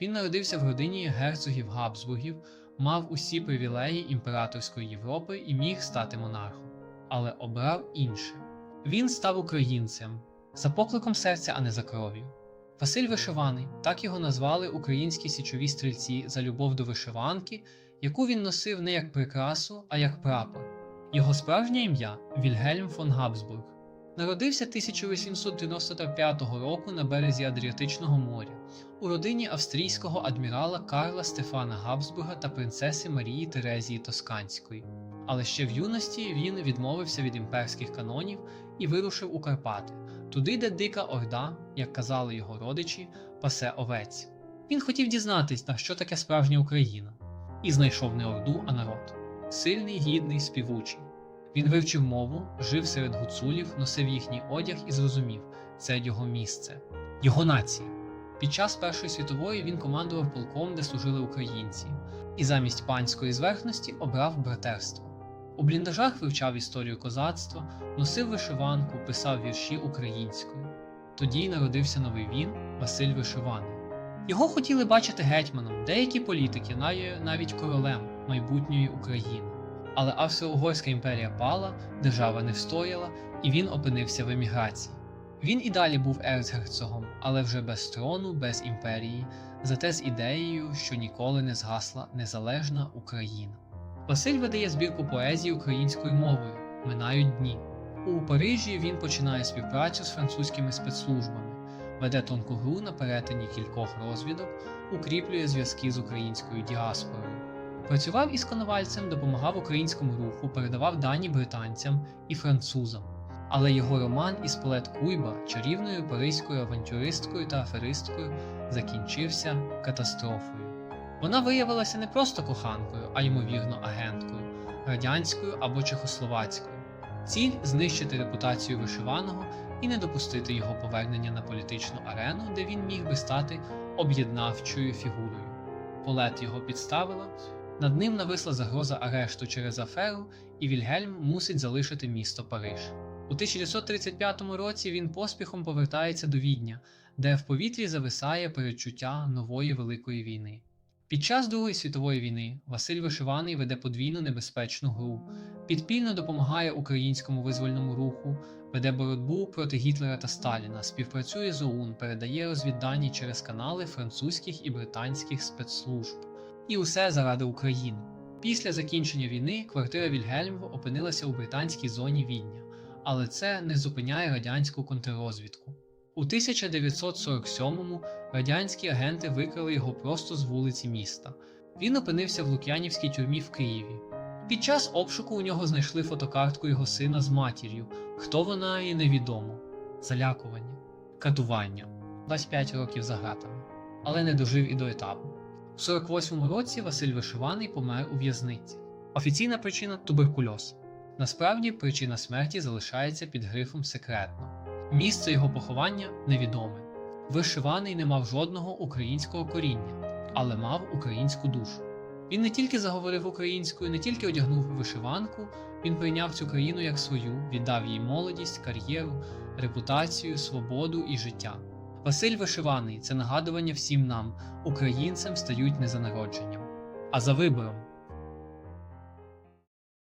Він народився в родині герцогів Габсбургів, мав усі привілеї імператорської Європи і міг стати монархом, але обрав інше. Він став українцем за покликом серця, а не за кров'ю. Василь Вишиваний, так його назвали українські січові стрільці за любов до вишиванки, яку він носив не як прикрасу, а як прапор. Його справжнє ім'я Вільгельм фон Габсбург. Народився 1895 року на березі Адріатичного моря у родині австрійського адмірала Карла Стефана Габсбурга та принцеси Марії Терезії Тосканської. Але ще в юності він відмовився від імперських канонів і вирушив у Карпати, туди, де дика орда, як казали його родичі, пасе овець. Він хотів дізнатись, на що таке справжня Україна, і знайшов не орду, а народ сильний, гідний, співучий. Він вивчив мову, жив серед гуцулів, носив їхній одяг і зрозумів це його місце, його нація. Під час Першої світової він командував полком, де служили українці, і замість панської зверхності обрав братерство. У бліндажах вивчав історію козацтва, носив вишиванку, писав вірші українською. Тоді й народився новий він Василь Вишиваний. Його хотіли бачити гетьманом, деякі політики, навіть- королем майбутньої України. Але Австро-Угорська імперія пала, держава не встояла, і він опинився в еміграції. Він і далі був ерцгерцогом, але вже без трону, без імперії, зате з ідеєю, що ніколи не згасла незалежна Україна. Василь видає збірку поезії українською мовою Минають дні. У Парижі він починає співпрацю з французькими спецслужбами, веде тонку гру на перетині кількох розвідок, укріплює зв'язки з українською діаспорою. Працював із коновальцем, допомагав українському руху, передавав дані британцям і французам. Але його роман із Полет Куйба, чарівною паризькою авантюристкою та аферисткою, закінчився катастрофою. Вона виявилася не просто коханкою, а ймовірно агенткою, радянською або чехословацькою. Ціль знищити репутацію вишиваного і не допустити його повернення на політичну арену, де він міг би стати об'єднавчою фігурою. Полет його підставила, над ним нависла загроза арешту через аферу, і Вільгельм мусить залишити місто Париж. У 1935 році він поспіхом повертається до Відня, де в повітрі зависає передчуття нової великої війни. Під час Другої світової війни Василь Вишиваний веде подвійну небезпечну гру, підпільно допомагає українському визвольному руху, веде боротьбу проти Гітлера та Сталіна, співпрацює з ОУН, передає розвіддані через канали французьких і британських спецслужб. І усе заради України. Після закінчення війни квартира Вільгельмова опинилася у британській зоні Відня, але це не зупиняє радянську контррозвідку. У 1947-му радянські агенти викрали його просто з вулиці міста. Він опинився в Лук'янівській тюрмі в Києві. Під час обшуку у нього знайшли фотокартку його сина з матір'ю. Хто вона і невідомо. Залякування, катування, 25 років за гратами, але не дожив і до етапу. У 48-му році Василь Вишиваний помер у в'язниці. Офіційна причина туберкульоз. Насправді причина смерті залишається під грифом секретно. Місце його поховання невідоме. Вишиваний не мав жодного українського коріння, але мав українську душу. Він не тільки заговорив українською, не тільки одягнув вишиванку, він прийняв цю країну як свою, віддав їй молодість, кар'єру, репутацію, свободу і життя. Василь Вишиваний це нагадування всім нам, українцям стають не за народженням, а за вибором.